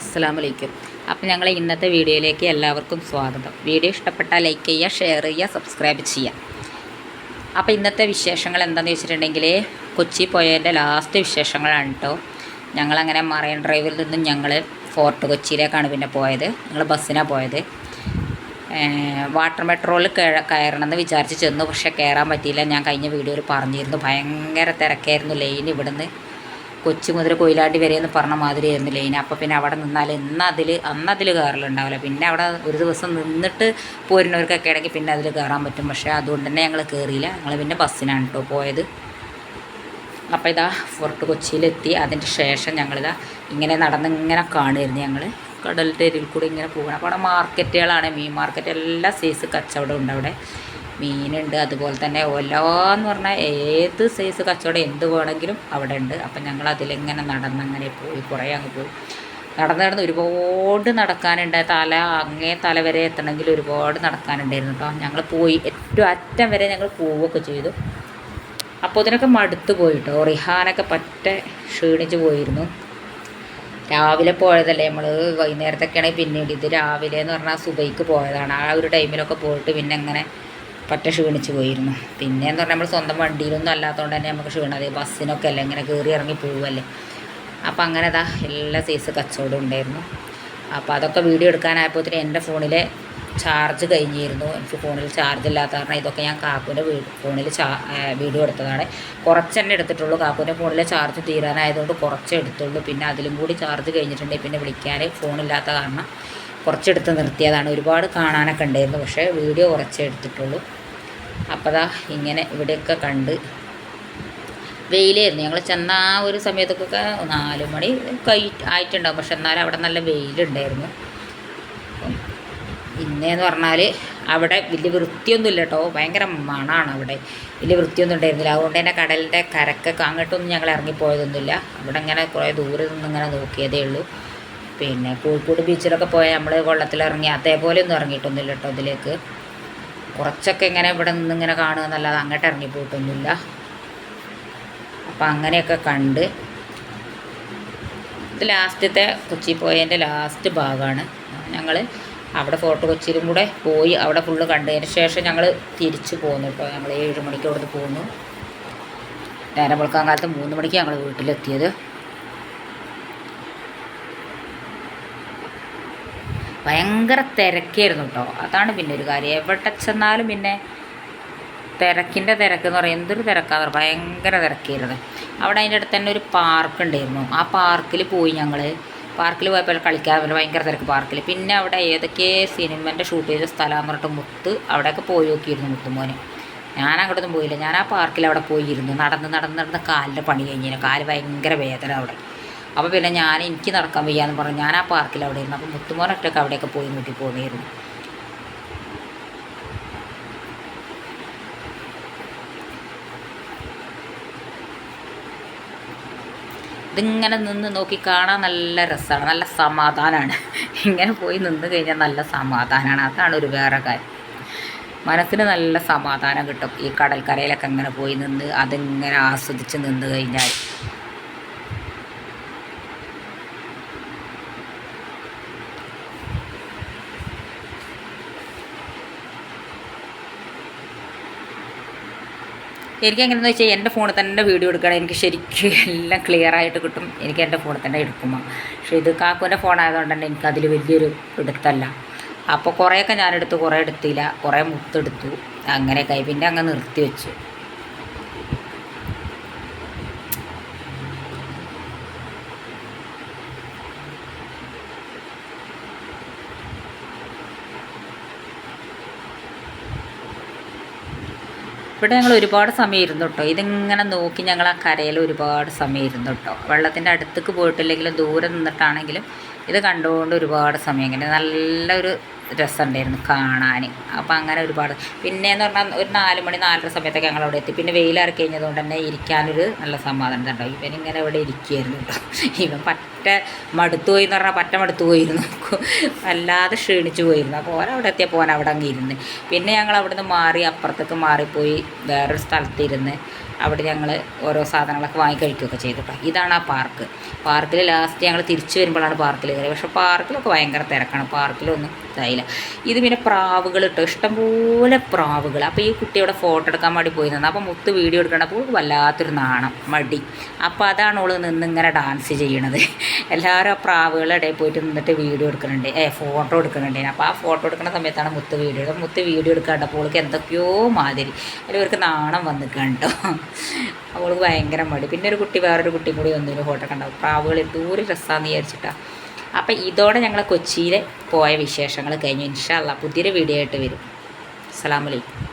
അസ്സാം വലൈക്കും അപ്പം ഞങ്ങൾ ഇന്നത്തെ വീഡിയോയിലേക്ക് എല്ലാവർക്കും സ്വാഗതം. വീഡിയോ ഇഷ്ടപ്പെട്ടാൽ ലൈക്ക് ചെയ്യുക ഷെയർ ചെയ്യുക സബ്സ്ക്രൈബ് ചെയ്യുക. അപ്പോൾ ഇന്നത്തെ വിശേഷങ്ങൾ എന്താണെന്ന് വെച്ചിട്ടുണ്ടെങ്കിൽ കൊച്ചി പോയതിന്റെ ലാസ്റ്റ് വിശേഷങ്ങളാണ് കേട്ടോ. ഞങ്ങളങ്ങനെ മറൈൻ ഡ്രൈവിൽ നിന്നും ഞങ്ങൾ ഫോർട്ട് കൊച്ചിയിലേക്കാണ് പിന്നെ പോയത്. ഞങ്ങൾ ബസ്സിനാണ് പോയത്. വാട്ടർ മെട്രോയിൽ കയറണം എന്ന് വിചാരിച്ച് ചെന്നു പക്ഷേ കയറാൻ പറ്റിയില്ല. ഞാൻ കഴിഞ്ഞ വീഡിയോയിൽ പറഞ്ഞിരുന്നു ഭയങ്കര തിരക്കായിരുന്നു ലൈൻ ഇവിടുന്ന് കൊച്ചി മുതൽ കൊയിലാണ്ടി വരെ എന്ന് പറഞ്ഞ മാതിരിയായിരുന്നു ലൈൻ അപ്പോൾ പിന്നെ അവിടെ നിന്നാൽ ഇന്ന് അതിൽ അന്ന് അതിൽ കയറലുണ്ടാവില്ല. പിന്നെ അവിടെ ഒരു ദിവസം നിന്നിട്ട് പോരുന്നവർക്കൊക്കെ ഇടയ്ക്ക് പിന്നെ അതിൽ കയറാൻ പറ്റും. പക്ഷേ അതുകൊണ്ട് തന്നെ ഞങ്ങൾ കയറിയില്ല. ഞങ്ങൾ പിന്നെ ബസ്സിനാണ് കേട്ടോ പോയത്. അപ്പോൾ ഇതാ ഫോർട്ട് കൊച്ചിയിലെത്തി. അതിന്റെ ശേഷം ഞങ്ങളിതാ ഇങ്ങനെ നടന്ന് ഇങ്ങനെ കാണുമായിരുന്നു ഞങ്ങൾ. കടലിന്റെ അരികിൽ കൂടി ഇങ്ങനെ പോകണം അപ്പോൾ അവിടെ മാർക്കറ്റുകളാണ് മീൻ മാർക്കറ്റ് എല്ലാ സൈസ് കച്ചവടം ഉണ്ട് അവിടെ. മീനുണ്ട് അതുപോലെ തന്നെ ഒല എന്ന് പറഞ്ഞാൽ ഏത് സൈസ് കച്ചവടം എന്ത് വേണമെങ്കിലും അവിടെ ഉണ്ട്. അപ്പം ഞങ്ങൾ അതിലിങ്ങനെ നടന്നങ്ങനെ പോയി കുറേ അങ്ങ് പോയി. നടന്ന് നടന്ന് ഒരുപാട് നടക്കാനുണ്ട്. തല അങ്ങേ തല വരെ എത്തണമെങ്കിൽ ഒരുപാട് നടക്കാനുണ്ടായിരുന്നു കേട്ടോ. ഞങ്ങൾ പോയി ഏറ്റവും അറ്റം വരെ ഞങ്ങൾ പോവുകയൊക്കെ ചെയ്തു. അപ്പോൾ ഇതിനൊക്കെ മടുത്ത് പോയിട്ടോ റിഹാനൊക്കെ പറ്റ ക്ഷീണിച്ച് പോയിരുന്നു. രാവിലെ പോയതല്ലേ നമ്മൾ വൈകുന്നേരത്തൊക്കെയാണെങ്കിൽ പിന്നീട് ഇത് രാവിലെ എന്ന് പറഞ്ഞാൽ സുബൈക്ക് പോയതാണ്. ആ ഒരു ടൈമിലൊക്കെ പോയിട്ട് പിന്നെ അങ്ങനെ പറ്റ ക്ഷീണിച്ച് പോയിരുന്നു. പിന്നെ എന്ന് പറഞ്ഞാൽ നമ്മൾ സ്വന്തം വണ്ടിയിലൊന്നും അല്ലാത്തതുകൊണ്ട് തന്നെ നമുക്ക് ക്ഷീണം. അതെ ബസ്സിനൊക്കെ അല്ലേ ഇങ്ങനെ കയറി ഇറങ്ങി പോവുമല്ലേ അപ്പോൾ അങ്ങനെ ഇതാ എല്ലാ സൈസ് കച്ചവടം ഉണ്ടായിരുന്നു. അപ്പോൾ അതൊക്കെ വീഡിയോ എടുക്കാനായപ്പോഴത്തേന് എന്റെ ഫോണിലെ ചാർജ് കഴിഞ്ഞിരുന്നു. എനിക്ക് ഫോണിൽ ചാർജ് ഇല്ലാത്ത കാരണം ഇതൊക്കെ ഞാൻ കാക്കുവിന്റെ ഫോണിൽ വീഡിയോ എടുത്തതാണ്. കുറച്ച് തന്നെ എടുത്തിട്ടുള്ളൂ. കാക്കുവിന്റെ ഫോണിലെ ചാർജ് തീരാനായതുകൊണ്ട് കുറച്ചേ എടുത്തുള്ളൂ. പിന്നെ അതിലും കൂടി ചാർജ് കഴിഞ്ഞിട്ടുണ്ടെങ്കിൽ പിന്നെ വിളിക്കാൻ ഫോണില്ലാത്ത കാരണം കുറച്ചെടുത്ത് നിർത്തിയതാണ്. ഒരുപാട് കാണാനൊക്കെ ഉണ്ടായിരുന്നു. പക്ഷേ വീഡിയോ കുറച്ചേ എടുത്തിട്ടുള്ളൂ. അപ്പോൾ ദാ ഇങ്ങനെ ഇവിടെയൊക്കെ കണ്ട് വെയിലായിരുന്നു. ഞങ്ങൾ ചെന്ന ആ ഒരു സമയത്തൊക്കെ നാല് മണി കൈ ആയിട്ടുണ്ടാവും. പക്ഷെ എന്നാലും അവിടെ നല്ല വെയിലുണ്ടായിരുന്നു. ഇന്നേന്ന് പറഞ്ഞാൽ അവിടെ വലിയ വൃത്തിയൊന്നുമില്ല കേട്ടോ ഭയങ്കര മണമാണ് അവിടെ. വലിയ വൃത്തിയൊന്നും ഉണ്ടായിരുന്നില്ല. അതുകൊണ്ട് തന്നെ കടലിന്റെ കരക്കൊക്കെ അങ്ങോട്ടൊന്നും ഞങ്ങൾ ഇറങ്ങിപ്പോയതൊന്നുമില്ല. അവിടെ ഇങ്ങനെ കുറേ ദൂരെ നിന്ന് ഇങ്ങനെ നോക്കിയതേ ഉള്ളൂ. പിന്നെ കോഴിക്കോട് ബീച്ചിലൊക്കെ പോയാൽ നമ്മൾ വെള്ളത്തിലിറങ്ങി അതേപോലെ ഒന്നും ഇറങ്ങിയിട്ടൊന്നുമില്ല കേട്ടോ ഇതിലേക്ക്. കുറച്ചൊക്കെ ഇങ്ങനെ ഇവിടെ നിന്ന് ഇങ്ങനെ കാണുക എന്നല്ലാതെ അങ്ങോട്ട് ഇറങ്ങിപ്പോയിട്ടൊന്നുമില്ല. അപ്പം അങ്ങനെയൊക്കെ കണ്ട് ഇത് ലാസ്റ്റത്തെ കൊച്ചി പോയതിന്റെ ലാസ്റ്റ് ഭാഗമാണ്. ഞങ്ങൾ അവിടെ ഫോർട്ട് കൊച്ചിയിലും കൂടെ പോയി അവിടെ ഫുള്ള് കണ്ടതിന് ശേഷം ഞങ്ങൾ തിരിച്ചു പോന്നു കേട്ടോ. ഞങ്ങൾ ഏഴ് മണിക്ക് അവിടുന്ന് പോന്നു. നേരം വെളുക്കാൻ കാലത്ത് മൂന്ന് മണിക്ക് ഞങ്ങൾ വീട്ടിലെത്തിയത്. ഭയങ്കര തിരക്കായിരുന്നു കേട്ടോ അതാണ് പിന്നെ ഒരു കാര്യം. എവിടെ ചെന്നാലും പിന്നെ തിരക്കിന്റെ തിരക്ക് എന്ന് പറയുന്നത് എന്തൊരു തിരക്കാന്ന് പറയും ഭയങ്കര തിരക്കായിരുന്നു അവിടെ അതിന്റെ അടുത്ത് തന്നെ ഒരു പാർക്ക് ഉണ്ടായിരുന്നു. ആ പാർക്കിൽ പോയി ഞങ്ങൾ പാർക്കിൽ പോയപ്പോൾ കളിക്കാൻ പറ്റും ഭയങ്കര തിരക്ക് പാർക്കിൽ പിന്നെ അവിടെ ഏതൊക്കെ സിനിമേന്റെ ഷൂട്ട് ചെയ്ത സ്ഥലമാണെന്ന് പറഞ്ഞിട്ട് മുത്ത് അവിടെയൊക്കെ പോയി നോക്കിയിരുന്നു മുത്തുമോന്. ഞാൻ അങ്ങോട്ടൊന്നും പോയില്ല. ഞാൻ ആ പാർക്കിൽ അവിടെ പോയിരുന്നു. നടന്ന് നടന്ന് നടന്ന് കാലിന്റെ പണി കഴിഞ്ഞിരുന്നു കാൽ ഭയങ്കര വേദന അവിടെ. അപ്പോൾ പിന്നെ ഞാൻ എനിക്ക് നടക്കാൻ വയ്യാന്ന് പറഞ്ഞു. ഞാൻ ആ പാർക്കിൽ അവിടെ ഇരുന്നു. അപ്പോൾ മുത്തുമോനൊറ്റൊക്കെ അവിടെയൊക്കെ പോയി നോക്കി പോന്നിരുന്നു. ഇതിങ്ങനെ നിന്ന് നോക്കി കാണാൻ നല്ല രസമാണ് നല്ല സമാധാനമാണ് ഇങ്ങനെ പോയി നിന്ന് കഴിഞ്ഞാൽ നല്ല സമാധാനമാണ് അതാണ് ഒരു വേറെ കാര്യം. മനസ്സിന് നല്ല സമാധാനം കിട്ടും. ഈ കടൽക്കരയിലൊക്കെ ഇങ്ങനെ പോയി നിന്ന് അതിങ്ങനെ ആസ്വദിച്ച് നിന്ന് കഴിഞ്ഞാൽ എനിക്ക് എങ്ങനെയെന്ന് വെച്ചാൽ എന്റെ ഫോണിൽ തന്നെ വീഡിയോ എടുക്കണം. എനിക്ക് ശരിക്കും എല്ലാം ക്ലിയർ ആയിട്ട് കിട്ടും. എനിക്ക് എന്റെ ഫോണിൽ തന്നെ എടുക്കുമ്പോൾ പക്ഷേ ഇത് കാക്കുവിന്റെ ഫോണായതുകൊണ്ട് തന്നെ എനിക്കതിൽ വലിയൊരു എടുത്തല്ല അപ്പോൾ കുറേയൊക്കെ ഞാനെടുത്തു കുറേ എടുത്തില്ല. കുറേ മുത്തെടുത്തു. അങ്ങനെയൊക്കെ ആയി. പിന്നെ അങ്ങ് നിർത്തി വെച്ചു ഇവിടെ ഞങ്ങൾ ഒരുപാട് സമയം ഇരുന്നു കേട്ടോ ഇതിങ്ങനെ നോക്കി ഞങ്ങൾ ആ കരയിൽ ഒരുപാട് സമയം ഇരുന്നു കേട്ടോ വെള്ളത്തിന്റെ അടുത്തേക്ക് പോയിട്ടില്ലെങ്കിലും ദൂരെ നിന്നിട്ടാണെങ്കിലും ഇത് കണ്ടുകൊണ്ട് ഒരുപാട് സമയം ഇങ്ങനെ നല്ലൊരു രസമുണ്ടായിരുന്നു കാണാൻ. അപ്പോൾ അങ്ങനെ ഒരുപാട്. പിന്നെയെന്ന് പറഞ്ഞാൽ ഒരു നാല് മണി നാലര സമയത്തൊക്കെ ഞങ്ങൾ അവിടെ എത്തി. പിന്നെ വെയിലിറക്കി കഴിഞ്ഞതുകൊണ്ട് തന്നെ ഇരിക്കാനൊരു നല്ല സമാധാനം ഉണ്ടോ ഇവൻ ഇങ്ങനെ ഇവിടെ ഇരിക്കുകയായിരുന്നു കേട്ടോ. ഇവൻ പറ്റ മടുത്തു പോയി എന്ന് പറഞ്ഞാൽ പറ്റ മടുത്തു പോയിരുന്നു. അല്ലാതെ ക്ഷീണിച്ചു പോയിരുന്നു. അപ്പോൾ ഓൻ അവിടെ എത്തിയപ്പോൾ അവിടെ അങ്ങ് ഇരുന്ന്. പിന്നെ ഞങ്ങൾ അവിടെ നിന്ന് മാറി അപ്പുറത്തേക്ക് മാറിപ്പോയി വേറൊരു സ്ഥലത്തിരുന്ന് അവിടെ ഞങ്ങൾ ഓരോ സാധനങ്ങളൊക്കെ വാങ്ങി കഴിക്കുകയൊക്കെ ചെയ്തു കേട്ടോ ഇതാണ് ആ പാർക്ക് പാർക്കിൽ ലാസ്റ്റ് ഞങ്ങൾ തിരിച്ചു വരുമ്പോഴാണ് പാർക്കിൽ കയറി പക്ഷേ പാർക്കിലൊക്കെ ഭയങ്കര തിരക്കാണ്. പാർക്കിലൊന്നും ഇതായില്ല. ഇത് പിന്നെ പ്രാവുകൾ ഇട്ടോ ഇഷ്ടംപോലെ പ്രാവുകൾ അപ്പോൾ ഈ കുട്ടിയുടെ ഫോട്ടോ എടുക്കാൻ വേണ്ടി പോയി നിന്ന്. അപ്പോൾ മുത്ത് വീഡിയോ എടുക്കണം അപ്പോൾ വല്ലാത്തൊരു നാണം മടി. അപ്പോൾ അതാണ് അവൾ നിന്നിങ്ങനെ ഡാൻസ് ചെയ്യണത്. എല്ലാവരും ആ പ്രാവുകളുടെ ഇടയിൽ പോയിട്ട് നിന്നിട്ട് വീഡിയോ എടുക്കുന്നുണ്ട് ഏ ഫോട്ടോ എടുക്കുന്നുണ്ട് അപ്പോൾ ആ ഫോട്ടോ എടുക്കുന്ന സമയത്താണ് മുത്ത് വീഡിയോ മുത്ത് വീഡിയോ എടുക്കാണ്ടപ്പോൾ അവൾക്ക് എന്തൊക്കെയോ മാതിരി. അതിൽ ഇവർക്ക് നാണം വന്നിട്ടുണ്ടോ അവൾക്ക് ഭയങ്കര മടി. പിന്നെ ഒരു കുട്ടി വേറൊരു കുട്ടി കൂടി വന്നൊരു ഫോട്ടോ കണ്ടാവും പ്രാവുകൾ ദൂരെ രസമാണെന്ന് വിചാരിച്ചിട്ടാണ് അപ്പം ഇതോടെ ഞങ്ങൾ കൊച്ചിയിൽ പോയ വിശേഷങ്ങൾ കഴിഞ്ഞു. ഇൻഷാല്ല പുതിയൊരു വീഡിയോ ആയിട്ട് വരും. അസ്സാം വലൈക്കും